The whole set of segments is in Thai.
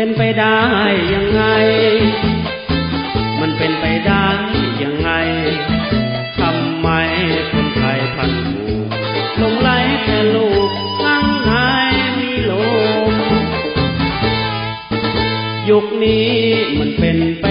เป็นไปได้ยังไง มันเป็นไปได้ยังไง ทำไมคนไทยพันผูกลงไหลแค่ลูกทั้งหายมีลมยุคนี้มันเป็นไป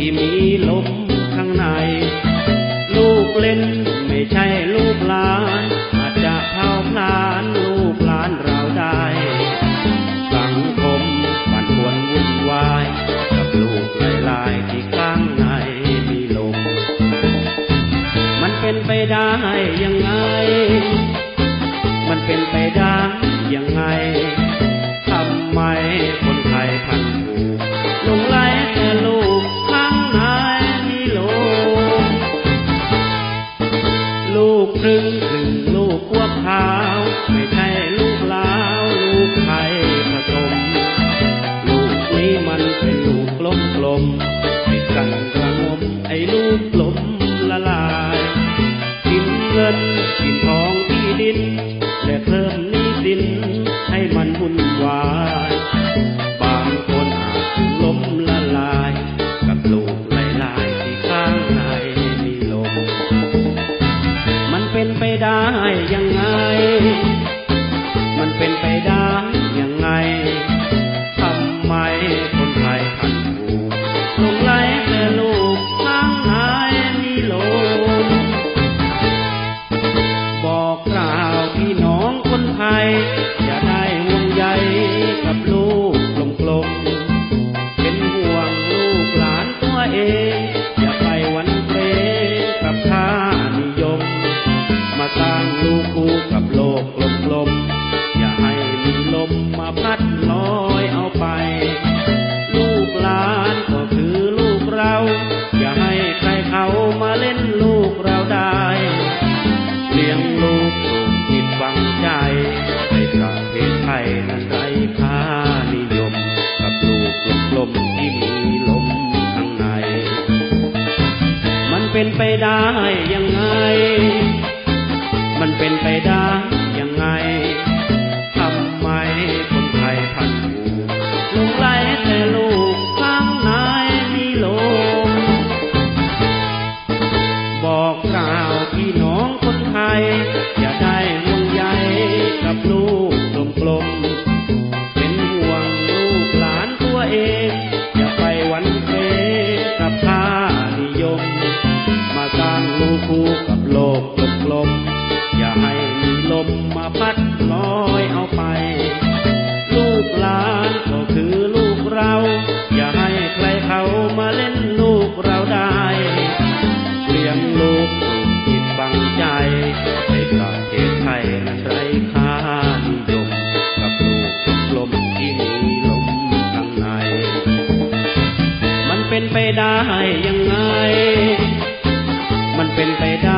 ที่มีลมข้างใน ลูกเล่นไม่ใช่ลูกหลาน อาจจะเท่าพลานลูกหลานเราได้ สังคมมันควรวุ่นวาย กับลูกหลายๆที่ข้างในมีลม มันเป็นไปได้ยังไง มันเป็นไปได้ยังไง ทำไมคน ยังไง มันเป็นไปได้ เป็นไปได้ยังไง มันเป็นไปได้ยังไง ทำไมคน ไปได้ยังไง มันเป็นไปได้